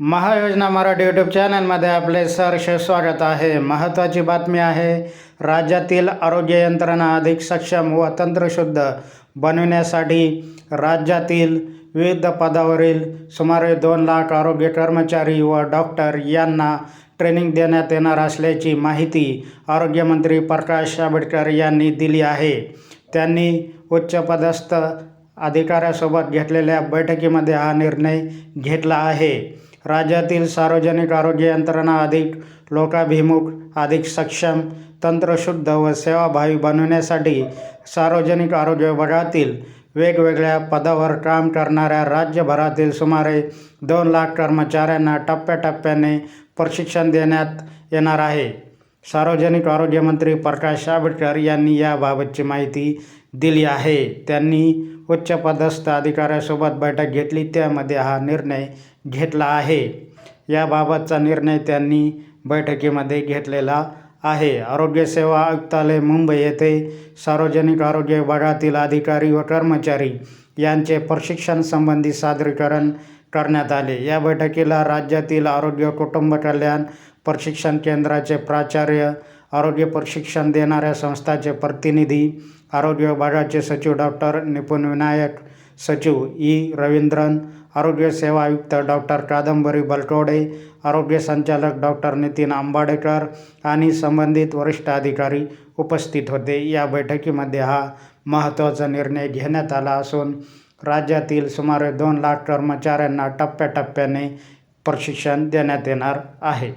महायोजना Marathi YouTube चॅनलमध्ये आपले सहर्ष स्वागत आहे. महत्त्वाची बातमी आहे राज्यातील आरोग्य यंत्रणा अधिक सक्षम व तंत्रशुद्ध बनविण्यासाठी राज्यातील विविध पदावरील सुमारे दोन लाख आरोग्य कर्मचारी व डॉक्टर यांना ट्रेनिंग देण्यात येणार असल्याची माहिती आरोग्यमंत्री प्रकाश आंबेडकर यांनी दिली आहे. त्यांनी उच्चपदस्थ अधिकाऱ्यासोबत घेतलेल्या बैठकीमध्ये हा निर्णय घेतला आहे. राज्यातील सार्वजनिक आरोग्य यंत्रणा अधिक लोकाभिमुख अधिक सक्षम तंत्रशुद्ध व सेवाभावी बनवण्यासाठी सार्वजनिक आरोग्य विभागातील वेगवेगळ्या पदावर काम करणाऱ्या राज्यभरातील सुमारे दोन लाख कर्मचाऱ्यांना टप्प्याटप्प्याने प्रशिक्षण देण्यात येणार आहे. सार्वजनिक आरोग्यमंत्री प्रकाश आंबेडकर यांनी याबाबतची माहिती दिली आहे. त्यांनी उच्चपदस्थ अधिकाऱ्यासोबत बैठक घेतली. त्यामध्ये हा निर्णय घेतला आहे. याबाबतचा निर्णय त्यांनी बैठकीमध्ये घेतलेला आहे. आरोग्यसेवा आयुक्तालय मुंबई येथे सार्वजनिक आरोग्य विभागातील अधिकारी व कर्मचारी यांचे प्रशिक्षण संबंधी सादरीकरण करण्यात आले. या बैठकीला राज्यातील आरोग्य कुटुंब कल्याण प्रशिक्षण केंद्राचे प्राचार्य आरोग्य प्रशिक्षण देणाऱ्या संस्थाचे प्रतिनिधी आरोग्य विभागाचे सचिव डॉक्टर निपुण विनायक सचिव ई. रवींद्रन आरोग्य सेवा आयुक्त डॉक्टर कादंबरी बलकवडे आरोग्य संचालक डॉक्टर नितीन आंबाडेकर आणि संबंधित वरिष्ठ अधिकारी उपस्थित होते. या बैठकीमध्ये हा महत्त्वाचा निर्णय घेण्यात आला असून राज्यातील सुमारे दोन लाख कर्मचाऱ्यांना टप्प्याटप्प्याने प्रशिक्षण देण्यात येणार आहे.